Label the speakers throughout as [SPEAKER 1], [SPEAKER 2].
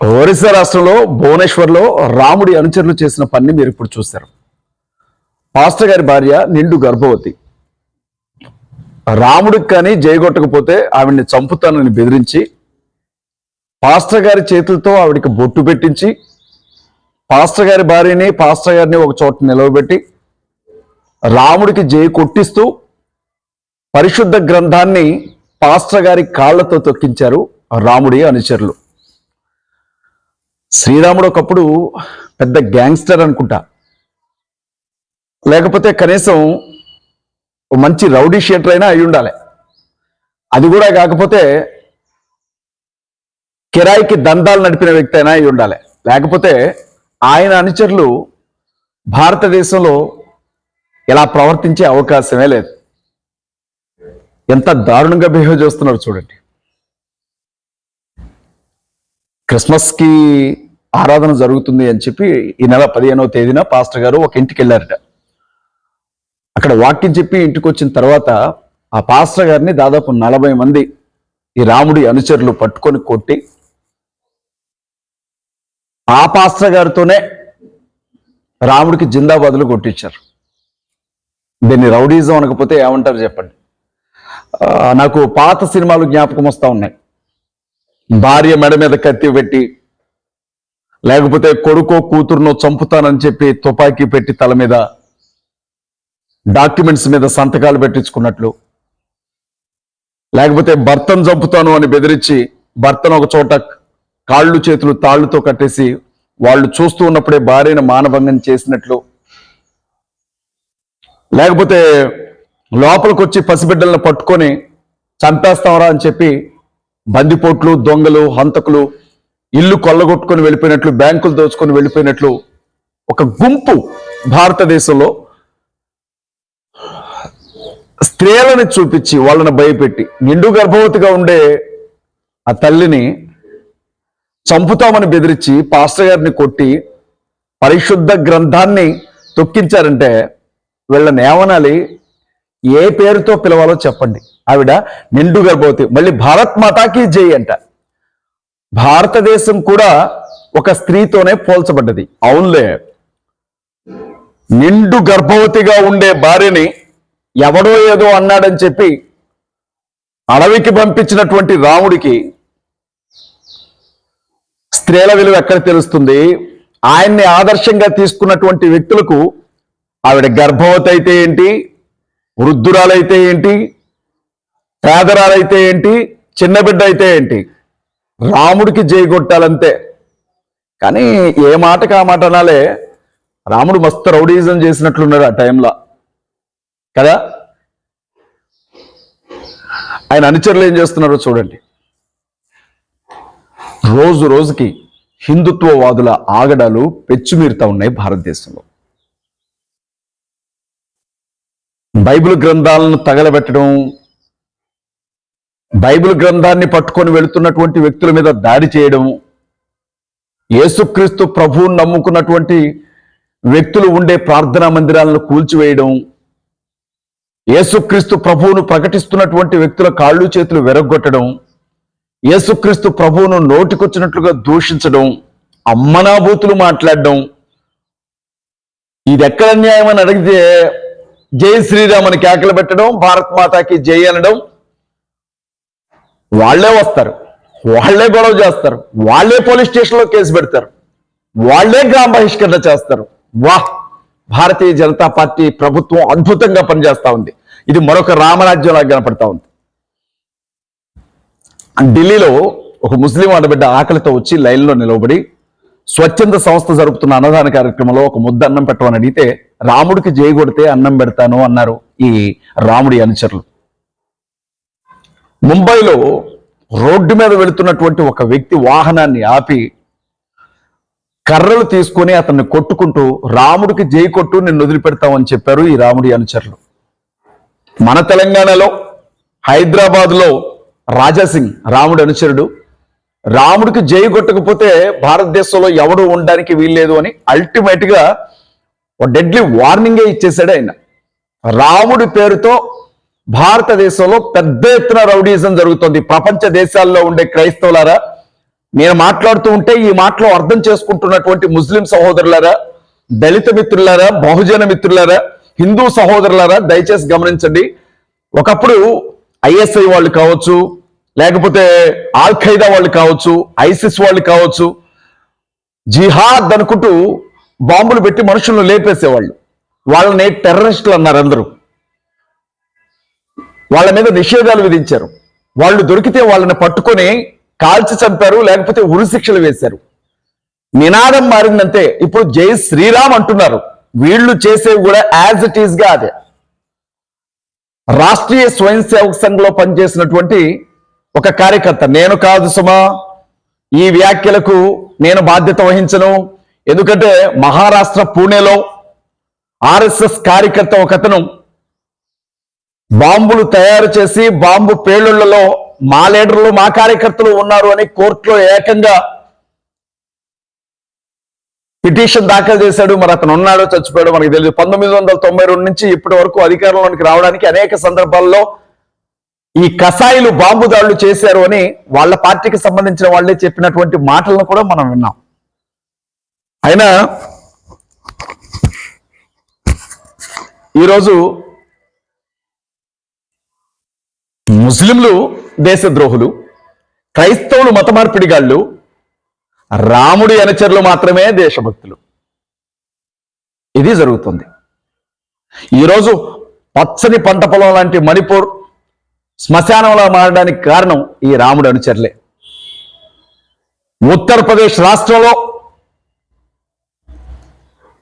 [SPEAKER 1] ఒరిస్సా రాష్ట్రంలో భువనేశ్వర్లో రాముడి అనుచరులు చేసిన పని మీరు ఇప్పుడు చూశారు. పాస్టర్ గారి భార్య నిండు గర్భవతి. రాముడికి కానీ జయగొట్టకపోతే ఆవిడ్ని చంపుతానని బెదిరించి పాస్టర్ గారి చేతులతో ఆవిడికి బొట్టు పెట్టించి పాస్టర్ గారి భార్యని పాస్టర్ గారిని ఒక చోట నిలవబెట్టి రాముడికి జయ కొట్టిస్తూ పరిశుద్ధ గ్రంథాన్ని పాస్టర్ గారి కాళ్ళతో తొక్కించారు రాముడి అనుచరులు. శ్రీరాముడు ఒకప్పుడు పెద్ద గ్యాంగ్స్టర్ అనుకుంటా. లేకపోతే కనీసం మంచి రౌడీ షీటర్ అయినా అయి ఉండాలి. అది కూడా కాకపోతే కిరాయికి దందాలు నడిపిన వ్యక్తి అయినా అయి ఉండాలి. లేకపోతే ఆయన అనుచరులు భారతదేశంలో ఇలా ప్రవర్తించే అవకాశమే లేదు. ఎంత దారుణంగా బిహేవ్ చేస్తున్నారు చూడండి. క్రిస్మస్కి ఆరాధన జరుగుతుంది అని చెప్పి ఈ నెల పదిహేనవ తేదీన పాస్టర్ గారు ఒక ఇంటికి వెళ్ళారట. అక్కడ వాక్యం చెప్పి ఇంటికి వచ్చిన తర్వాత ఆ పాస్టర్ గారిని దాదాపు నలభై మంది ఈ రాముడి అనుచరులు పట్టుకొని కొట్టి ఆ పాస్టర్ గారితోనే రాముడికి జిందాబాదులు కొట్టించారు. దీన్ని రౌడీజం అనకపోతే ఏమంటారు చెప్పండి? నాకు పాత సినిమాలు జ్ఞాపకం వస్తూ ఉన్నాయి. భార్య మెడ మీద కత్తి పెట్టి లేకపోతే కొడుకో కూతురునో చంపుతానని చెప్పి తుపాకీ పెట్టి తల మీద డాక్యుమెంట్స్ మీద సంతకాలు పెట్టించుకున్నట్లు. లేకపోతే భర్తను చంపుతాను అని బెదిరించి భర్తను ఒక చోట కాళ్ళు చేతులు తాళ్ళతో కట్టేసి వాళ్ళు చూస్తూ ఉన్నప్పుడే భార్యను మానభంగం చేసినట్లు. లేకపోతే లోపలికి వచ్చి పసిబిడ్డలను పట్టుకొని చంపేస్తామరా అని చెప్పి బందిపోట్లు దొంగలు హంతకులు ఇల్లు కొల్లగొట్టుకొని వెళ్ళిపోయినట్లు బ్యాంకులు దోచుకొని వెళ్ళిపోయినట్లు ఒక గుంపు భారతదేశంలో స్త్రీలని చూపించి వాళ్ళని భయపెట్టి నిండు గర్భవతిగా ఉండే ఆ తల్లిని చంపుతామని బెదిరించి పాస్టర్ గారిని కొట్టి పరిశుద్ధ గ్రంథాన్ని తొక్కించారంటే వీళ్ళని ఏమనాలి? ఏ పేరుతో పిలవాలో చెప్పండి. ఆవిడ నిండు గర్భవతి మళ్ళీ భారత్ మాతాకి జై అంట. భారతదేశం కూడా ఒక స్త్రీతోనే పోల్చబడ్డది. అవునులే. నిండు గర్భవతిగా ఉండే భార్యని ఎవడో ఏదో అన్నాడని చెప్పి అడవికి పంపించినటువంటి రాముడికి స్త్రీల విలువ ఎక్కడ తెలుస్తుంది? ఆయన్ని ఆదర్శంగా తీసుకున్నటువంటి వ్యక్తులకు ఆవిడ గర్భవతి అయితే ఏంటి? వృద్ధురాలైతే ఏంటి? పేదరాలైతే ఏంటి? చిన్న బిడ్డ అయితే ఏంటి? రాముడికి జయగొట్టాలంతే కానీ ఏ మాటకి ఆ మాట అనాలే? రాముడు మస్తు రౌడీజం చేసినట్లున్నాడు ఆ టైంలో. కదా? ఆయన అనుచరులు ఏం చేస్తున్నారో చూడండి. రోజు రోజుకి హిందుత్వవాదుల ఆగడాలు పెచ్చుమీరుతా ఉన్నాయి భారతదేశంలో. బైబిల్ గ్రంథాలను తగలబెట్టడం బైబిల్ గ్రంథాన్ని పట్టుకొని వెళుతున్నటువంటి వ్యక్తుల మీద దాడి చేయడం యేసుక్రీస్తు ప్రభువును నమ్ముకున్నటువంటి వ్యక్తులు ఉండే ప్రార్థనా మందిరాలను కూల్చివేయడం యేసుక్రీస్తు ప్రభువును ప్రకటిస్తున్నటువంటి వ్యక్తుల కాళ్ళు చేతులు వెరగొట్టడం యేసుక్రీస్తు ప్రభువును నోటికొచ్చినట్లుగా దూషించడం అమ్మనాభూతులు మాట్లాడడం ఇది ఎక్కడ న్యాయం అని అడిగితే జై శ్రీరామ్ అని కేకలు పెట్టడం భారత్ మాతాకి జై అనడం వాళ్ళే వస్తారు. వాళ్ళే గొడవ చేస్తారు. వాళ్ళే పోలీస్ స్టేషన్లో కేసు పెడతారు. వాళ్ళే గ్రామ బహిష్కరణ చేస్తారు. వాహ్! భారతీయ జనతా పార్టీ ప్రభుత్వం అద్భుతంగా పనిచేస్తా ఉంది. ఇది మరొక రామరాజ్యంలాగా కనపడతా ఉంది. ఢిల్లీలో ఒక ముస్లిం ఆడబిడ్డ ఆకలితో వచ్చి లైన్లో నిలవబడి స్వచ్ఛంద సంస్థ జరుపుతున్న అన్నదాన కార్యక్రమంలో ఒక ముద్ద అన్నం పెట్టమని అడిగితే రాముడికి జై అన్నం పెడతాను అన్నారు ఈ రాముడి అనుచరులు. ముంబైలో రోడ్డు మీద వెళుతున్నటువంటి ఒక వ్యక్తి వాహనాన్ని ఆపి కర్రలు తీసుకొని అతన్ని కొట్టుకుంటూ రాముడికి జై కొట్టు నిన్ను వదిలిపెడతామని చెప్పారు ఈ రాముడి అనుచరులు. మన తెలంగాణలో హైదరాబాద్లో రాజాసింగ్ రాముడి అనుచరుడు రాముడికి జై కొట్టకపోతే భారతదేశంలో ఎవడు ఉండడానికి వీల్లేదు అని అల్టిమేట్గా ఒక డెడ్లీ వార్నింగే ఇచ్చేశాడు ఆయన. రాముడి పేరుతో భారతదేశంలో పెద్ద ఎత్తున రౌడీజం జరుగుతుంది. ప్రపంచ దేశాల్లో ఉండే క్రైస్తవులారా నేను మాట్లాడుతూ ఉంటే ఈ మాటలో అర్థం చేసుకుంటున్నటువంటి ముస్లిం సహోదరులారా దళిత మిత్రులారా బహుజన మిత్రులారా హిందూ సహోదరులారా దయచేసి గమనించండి. ఒకప్పుడు ఐఎస్ఐ వాళ్ళు కావచ్చు లేకపోతే ఆల్ ఖైదా వాళ్ళు కావచ్చు ఐసిస్ వాళ్ళు కావచ్చు జిహాద్ అనుకుంటూ బాంబులు పెట్టి మనుషులను లేపేసేవాళ్ళు. వాళ్ళని టెర్రరిస్టులు అన్నారు అందరూ. వాళ్ళ మీద నిషేధాలు విధించారు. వాళ్ళు దొరికితే వాళ్ళని పట్టుకొని కాల్చి చంపారు లేకపోతే ఉరి శిక్షలు వేశారు. నినాదం మారిందంటే ఇప్పుడు జై శ్రీరామ్ అంటున్నారు. వీళ్ళు చేసేవి కూడా యాజ్ ఇట్ ఈస్గా అదే. రాష్ట్రీయ స్వయం సేవక సంఘంలో పనిచేసినటువంటి ఒక కార్యకర్త. నేను కాదు సుమా. ఈ వ్యాఖ్యలకు నేను బాధ్యత వహించను. ఎందుకంటే మహారాష్ట్ర పూణేలో ఆర్ఎస్ఎస్ కార్యకర్త ఒకతను బాంబులు తయారు చేసి బాంబు పేలుళ్ళలో మా లీడర్లు మా కార్యకర్తలు ఉన్నారు అని కోర్టులో ఏకంగా పిటిషన్ దాఖలు చేశాడు. మరి అతను ఉన్నాడో చచ్చిపోయాడో మనకు తెలియదు పంతొమ్మిది వందల తొంభై రెండు నుంచి ఇప్పటి వరకు అధికారంలోనికి రావడానికి అనేక సందర్భాల్లో ఈ కసాయిలు బాంబు దాడులు చేశారు అని వాళ్ళ పార్టీకి సంబంధించిన వాళ్ళే చెప్పినటువంటి మాటలను కూడా మనం విన్నాం. అయినా ఈరోజు ముస్లింలు దేశద్రోహులు క్రైస్తవులు మత మార్పిడిగాళ్ళు రాముడి అనుచరులు మాత్రమే దేశభక్తులు. ఇది జరుగుతుంది. ఈరోజు పచ్చని పంట పొలం లాంటి మణిపూర్ శ్మశానంలో మారడానికి కారణం ఈ రాముడి అనుచరులే. ఉత్తరప్రదేశ్ రాష్ట్రంలో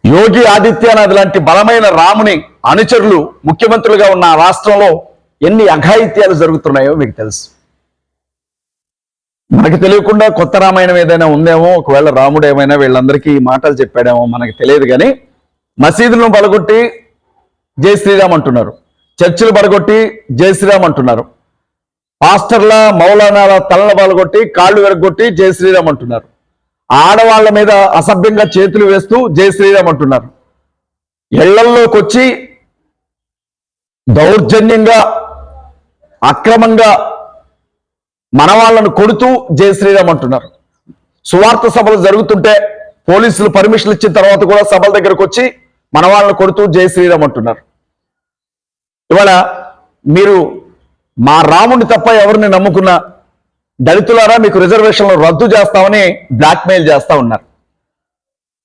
[SPEAKER 1] యోగి ఆదిత్యనాథ్ లాంటి బలమైన రాముని అనుచరులు ముఖ్యమంత్రులుగా ఉన్న రాష్ట్రంలో ఎన్ని అఘాయిత్యాలు జరుగుతున్నాయో మీకు తెలుసు. మనకి తెలియకుండా కొత్త రామాయణం ఏదైనా ఉందేమో ఒకవేళ రాముడు ఏమైనా వీళ్ళందరికీ ఈ మాటలు చెప్పాడేమో మనకి తెలియదు కానీ మసీదులను బలగొట్టి జై శ్రీరామ్ అంటున్నారు. చర్చిలు బలగొట్టి జై శ్రీరామ్ అంటున్నారు. పాస్టర్ల మౌలానాల తలలు బలగొట్టి కాళ్ళు విరగొట్టి జై శ్రీరామ్ అంటున్నారు. ఆడవాళ్ళ మీద అసభ్యంగా చేతులు వేస్తూ జై శ్రీరామ్ అంటున్నారు. ఇళ్ళల్లోకి వచ్చి దౌర్జన్యంగా అక్రమంగా మన వాళ్ళను కొడుతూ జై శ్రీరామ్ అంటున్నారు. సువార్త సభలు జరుగుతుంటే పోలీసులు పర్మిషన్ ఇచ్చిన తర్వాత కూడా సభల దగ్గరకు వచ్చి మన కొడుతూ జై శ్రీరామ్ అంటున్నారు. ఇవాళ మీరు మా రాముని తప్ప ఎవరిని నమ్ముకున్నా దళితులారా మీకు రిజర్వేషన్లు రద్దు చేస్తామని బ్లాక్మెయిల్ చేస్తా ఉన్నారు.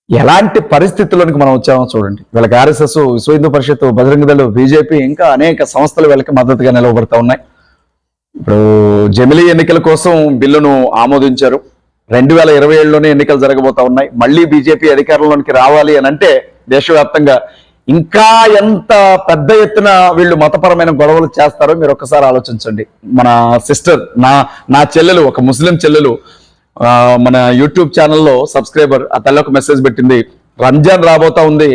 [SPEAKER 1] ఎలాంటి పరిస్థితుల్లోనికి మనం వచ్చామో చూడండి. వీళ్ళకి ఆర్ఎస్ఎస్ విశ్వ హిందూ పరిషత్ బజరంగ దళ బీజేపీ ఇంకా అనేక సంస్థలు వీళ్ళకి మద్దతుగా నిలవబడతా ఉన్నాయి. ఇప్పుడు జమిలీ ఎన్నికల కోసం బిల్లును ఆమోదించారు. రెండు వేల ఇరవై ఏడులోనే ఎన్నికలు జరగబోతా ఉన్నాయి. మళ్ళీ బీజేపీ అధికారంలోనికి రావాలి అని అంటే దేశవ్యాప్తంగా ఇంకా ఎంత పెద్ద ఎత్తున వీళ్ళు మతపరమైన గొడవలు చేస్తారో మీరు ఒక్కసారి ఆలోచించండి. మన సిస్టర్ నా నా చెల్లెలు ఒక ముస్లిం చెల్లెలు మన యూట్యూబ్ ఛానల్లో సబ్స్క్రైబర్ ఆ తల్లి ఒక మెసేజ్ పెట్టింది రంజాన్ రాబోతా ఉంది.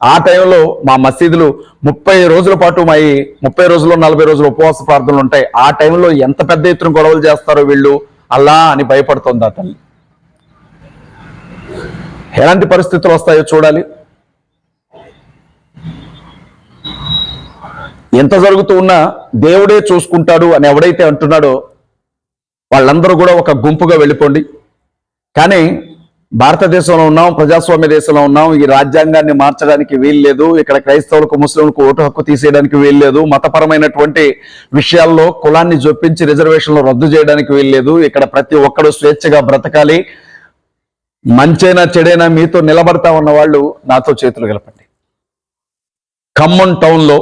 [SPEAKER 1] ఆ టైంలో మా మసీదులు ముప్పై రోజుల పాటు మా ముప్పై రోజులు నలభై రోజులు ఉపవాస ప్రార్థనలు ఉంటాయి. ఆ టైంలో ఎంత పెద్ద ఎత్తున గొడవలు చేస్తారో వీళ్ళు అల్లా అని భయపడుతోంది ఆ తల్లి. ఎలాంటి పరిస్థితులు వస్తాయో చూడాలి. ఎంత జరుగుతూ ఉన్నా దేవుడే చూసుకుంటాడు అని ఎవడైతే అంటున్నాడో వాళ్ళందరూ కూడా ఒక గుంపుగా వెళ్ళిపోండి. కానీ భారతదేశంలో ఉన్నాం ప్రజాస్వామ్య దేశంలో ఉన్నాం ఈ రాజ్యాంగాన్ని మార్చడానికి వీలు లేదు ఇక్కడ క్రైస్తవులకు ముస్లింలకు ఓటు హక్కు తీసేయడానికి వీలు లేదు మతపరమైనటువంటి విషయాల్లో కులాన్ని జొప్పించి రిజర్వేషన్లు రద్దు చేయడానికి వీల్లేదు ఇక్కడ ప్రతి ఒక్కరూ స్వేచ్ఛగా బ్రతకాలి మంచైనా చెడైనా మీతో నిలబడతా ఉన్న వాళ్ళు నాతో చేతులు గెలపండి ఖమ్మం టౌన్లో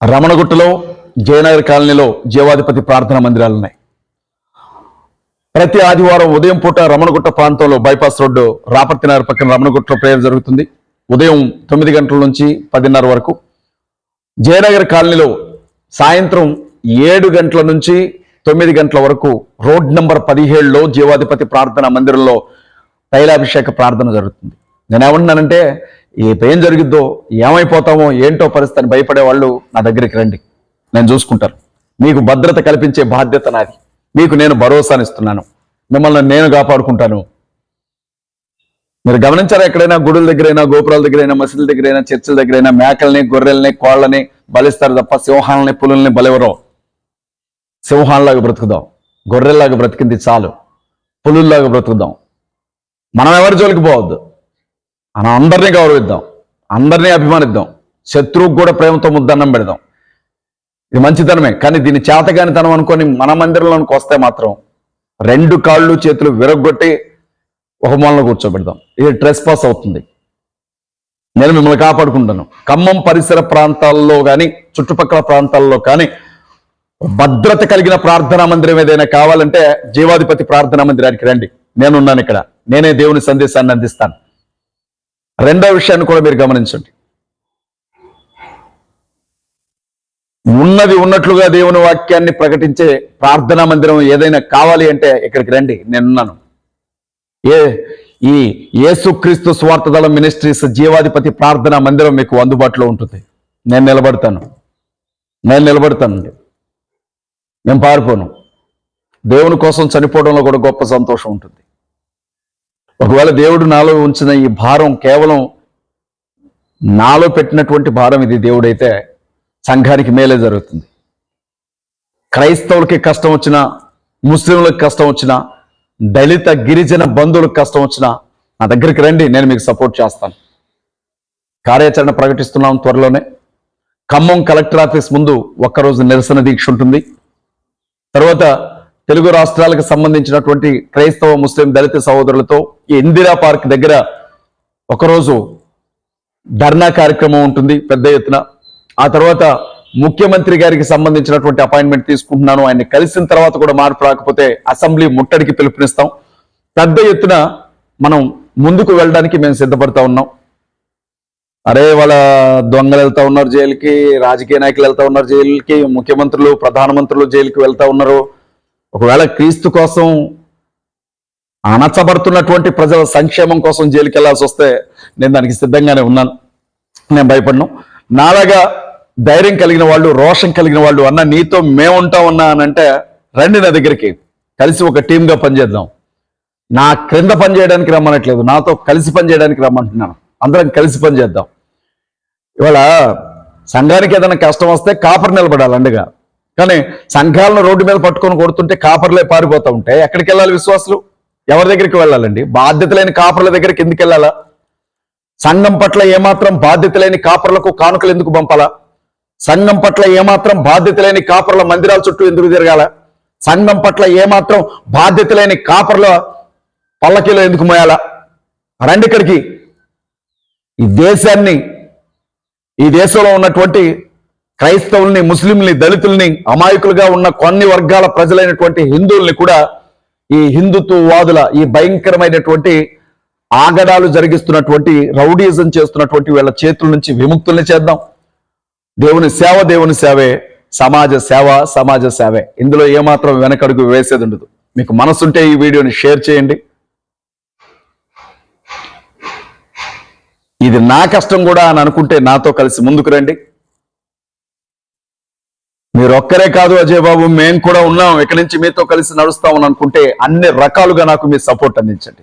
[SPEAKER 1] రమణగుట్టలో జయనగర్ కాలనీలో జీవాధిపతి ప్రార్థనా మందిరాలు ఉన్నాయి. ప్రతి ఆదివారం ఉదయం పూట రమణగుట్ట ప్రాంతంలో బైపాస్ రోడ్డు రాపర్తి నగర్ పక్కన రమణగుట్టలో ప్రేయర్ జరుగుతుంది. ఉదయం తొమ్మిది గంటల నుంచి పదిన్నర వరకు. జయనగర్ కాలనీలో సాయంత్రం ఏడు గంటల నుంచి తొమ్మిది గంటల వరకు రోడ్ నంబర్ పదిహేడులో జీవాధిపతి ప్రార్థన మందిరంలో తైలాభిషేక ప్రార్థన జరుగుతుంది. నేను ఏమంటున్నానంటే ఏం జరిగిద్దో ఏమైపోతామో ఏంటో పరిస్థితి అని భయపడే వాళ్ళు నా దగ్గరికి రండి. నేను చూసుకుంటాను. మీకు భద్రత కల్పించే బాధ్యత నాది. మీకు నేను భరోసానిస్తున్నాను. మిమ్మల్ని నేను కాపాడుకుంటాను. మీరు గమనించారా ఎక్కడైనా గుడుల దగ్గరైనా గోపురాల దగ్గరైనా మసీదుల దగ్గరైనా చర్చిల దగ్గరైనా మేకల్ని గొర్రెల్ని కోళ్ళని బలిస్తారు తప్ప సింహాలని పులుల్ని బలివరో సింహాల్లాగా బ్రతుకుదాం. గొర్రెల్లాగా బ్రతికింది చాలు. పులుల్లాగా బ్రతుకుదాం. మనం ఎవరి జోలికి పోవద్దు. మనం అందరినీ గౌరవిద్దాం. అందరినీ అభిమానిద్దాం. శత్రువుకు కూడా ప్రేమతో ముద్దన్నం పెడదాం. ఇది మంచితనమే. కానీ దీన్ని చేతగానితనం అనుకొని మన మందిరంలోనికి వస్తే మాత్రం రెండు కాళ్ళు చేతులు విరగొట్టి ఒక మూలలో కూర్చోబెడదాం. ఇది ట్రెస్ పాస్ అవుతుంది. నేను మిమ్మల్ని కాపాడుకుంటాను. ఖమ్మం పరిసర ప్రాంతాల్లో కానీ చుట్టుపక్కల ప్రాంతాల్లో కానీ భద్రత కలిగిన ప్రార్థనా మందిరం ఏదైనా కావాలంటే జీవాధిపతి ప్రార్థనా మందిరానికి రండి. నేనున్నాను ఇక్కడ. నేనే దేవుని సందేశాన్ని అందిస్తాను. రెండో విషయాన్ని కూడా మీరు గమనించండి. ఉన్నది ఉన్నట్లుగా దేవుని వాక్యాన్ని ప్రకటించే ప్రార్థనా మందిరం ఏదైనా కావాలి అంటే ఇక్కడికి రండి. నేనున్నాను ఏ ఈ యేసుక్రీస్తు స్వార్థదళం మినిస్ట్రీస్ జీవాధిపతి ప్రార్థనా మందిరం మీకు అందుబాటులో ఉంటుంది. నేను నిలబడతాను. నేను నిలబడతానండి మేము పారిపోను. దేవుని కోసం చనిపోవడంలో కూడా గొప్ప సంతోషం ఉంటుంది. ఒకవేళ దేవుడు నాలో ఉంచిన ఈ భారం కేవలం నాలో పెట్టినటువంటి భారం ఇది దేవుడైతే సంఘానికి మేలే జరుగుతుంది. క్రైస్తవులకి కష్టం వచ్చినా ముస్లింలకు కష్టం వచ్చినా దళిత గిరిజన బంధువులకు కష్టం వచ్చినా నా దగ్గరికి రండి నేను మీకు సపోర్ట్ చేస్తాను. కార్యాచరణ ప్రకటిస్తున్నాం త్వరలోనే. ఖమ్మం కలెక్టర్ ఆఫీస్ ముందు ఒక్కరోజు నిరసన దీక్ష ఉంటుంది. తర్వాత తెలుగు రాష్ట్రాలకు సంబంధించినటువంటి క్రైస్తవ ముస్లిం దళిత సహోదరులతో ఈ ఇందిరా పార్క్ దగ్గర ఒకరోజు ధర్నా కార్యక్రమం ఉంటుంది పెద్ద ఎత్తున. ఆ తర్వాత ముఖ్యమంత్రి గారికి సంబంధించినటువంటి అపాయింట్మెంట్ తీసుకుంటున్నాను. ఆయన్ని కలిసిన తర్వాత కూడా మార్పు రాకపోతే అసెంబ్లీ ముట్టడికి పిలుపునిస్తాం. పెద్ద ఎత్తున మనం ముందుకు వెళ్ళడానికి మేము సిద్ధపడతా ఉన్నాం. అరే వాళ్ళ దొంగలు వెళ్తా ఉన్నారు జైలుకి రాజకీయ నాయకులు వెళ్తా ఉన్నారు జైలుకి ముఖ్యమంత్రులు ప్రధానమంత్రులు జైలుకి వెళ్తా ఉన్నారు. ఒకవేళ క్రీస్తు కోసం అణచబడుతున్నటువంటి ప్రజల సంక్షేమం కోసం జైలుకి వెళ్ళాల్సి వస్తే నేను దానికి సిద్ధంగానే ఉన్నాను. నేను భయపడను. నాలాగా ధైర్యం కలిగిన వాళ్ళు రోషం కలిగిన వాళ్ళు అన్న నీతో మేముంటాం అన్నా అని అంటే రండి నా దగ్గరికి కలిసి ఒక టీంగా పనిచేద్దాం. నా క్రింద పనిచేయడానికి రమ్మనట్లేదు నాతో కలిసి పనిచేయడానికి రమ్మంటున్నాను. అందరం కలిసి పనిచేద్దాం. ఇవాళ సంఘానికి ఏదైనా కష్టం వస్తే కాపర్ నిలబడాలి అండగా. కానీ సంఘాలను రోడ్డు మీద పట్టుకొని కొడుతుంటే కాపర్లే పారిపోతూ ఉంటే ఎక్కడికి వెళ్ళాలి విశ్వాసులు? ఎవరి దగ్గరికి వెళ్ళాలండి? బాధ్యత లేని కాపర్ల దగ్గరికి ఎందుకు వెళ్ళాలా? సంఘం పట్ల ఏమాత్రం బాధ్యత లేని కాపర్లకు కానుకలు ఎందుకు పంపాలా? సంఘం పట్ల ఏమాత్రం బాధ్యత లేని కాపర్ల మందిరాల చుట్టూ ఎందుకు తిరగాల? సంఘం పట్ల ఏమాత్రం బాధ్యత లేని కాపర్ల పల్లకీలో ఎందుకు మోయాలా? రండి ఇక్కడికి. ఈ దేశాన్ని ఈ దేశంలో ఉన్నటువంటి క్రైస్తవుల్ని ముస్లింల్ని దళితుల్ని అమాయకులుగా ఉన్న కొన్ని వర్గాల ప్రజలైనటువంటి హిందువుల్ని కూడా ఈ హిందుత్వవాదుల ఈ భయంకరమైనటువంటి ఆగడాలు జరిగిస్తున్నటువంటి రౌడీజం చేస్తున్నటువంటి వీళ్ళ చేతుల నుంచి విముక్తుల్ని చేద్దాం. దేవుని సేవ దేవుని సేవే. సమాజ సేవ సమాజ సేవే. ఇందులో ఏమాత్రం వెనకడుగు వేసేది ఉండదు. మీకు మనసుంటే ఈ వీడియోని షేర్ చేయండి. ఇది నా కష్టం కూడా అని అనుకుంటే నాతో కలిసి ముందుకు రండి. మీరు ఒక్కరే కాదు అజయ్ బాబు మేము కూడా ఉన్నాం. ఇక్కడి నుంచి మీతో కలిసి నడుస్తామని అనుకుంటే అన్ని రకాలుగా నాకు మీ సపోర్ట్ అందించండి.